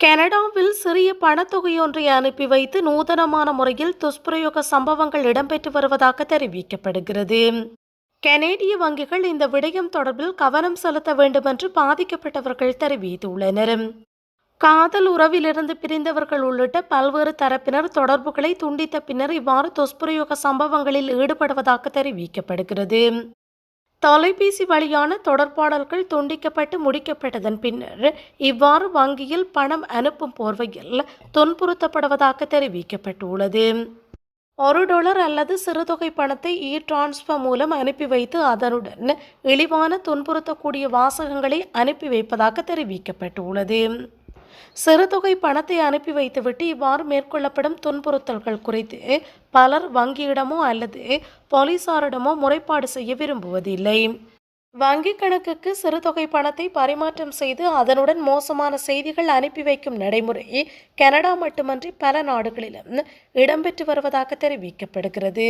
கனடாவில் சிறிய பணத்தொகையொன்றை அனுப்பி வைத்து நூதனமான முறையில் துஷ்பிரயோக சம்பவங்கள் இடம்பெற்று வருவதாக தெரிவிக்கப்படுகிறது. கனேடிய வங்கிகள் இந்த விடயம் தொடர்பில் கவனம் செலுத்த வேண்டும் என்று பாதிக்கப்பட்டவர்கள் தெரிவித்துள்ளனர். காதல் உறவிலிருந்து பிரிந்தவர்கள் உள்ளிட்ட பல்வேறு தரப்பினர் தொடர்புகளை துண்டித்த பின்னர் இவ்வாறு துஷ்பிரயோக சம்பவங்களில் ஈடுபடுவதாக தெரிவிக்கப்படுகிறது. தொலைபேசி வழியான தொடர்பாடல்கள் துண்டிக்கப்பட்டு முடிக்கப்பட்டதன் பின்னர் இவ்வாறு வங்கியில் பணம் அனுப்பும் போர்வையில் துன்புறுத்தப்படுவதாக தெரிவிக்கப்பட்டுள்ளது. ஒரு டாலர் அல்லது சிறுதொகை பணத்தை இ டிரான்ஸ்ஃபர் மூலம் அனுப்பி வைத்து அதனுடன் இழிவான துன்புறுத்தக்கூடிய வாசகங்களை அனுப்பி வைப்பதாக தெரிவிக்கப்பட்டுள்ளது. சிறுதொகை பணத்தை அனுப்பி வைத்துவிட்டு இவ்வாறு மேற்கொள்ளப்படும் துன்புறுத்தல்கள் குறித்து பலர் வங்கியிடமோ அல்லது போலீசாரிடமோ முறைப்பாடு செய்ய விரும்புவதில்லை. வங்கி கணக்குக்கு சிறுதொகை பணத்தை பரிமாற்றம் செய்து அதனுடன் மோசமான செய்திகள் அனுப்பி வைக்கும் நடைமுறை கனடா மட்டுமன்றி பல நாடுகளிலும் இடம்பெற்று வருவதாக தெரிவிக்கப்படுகிறது.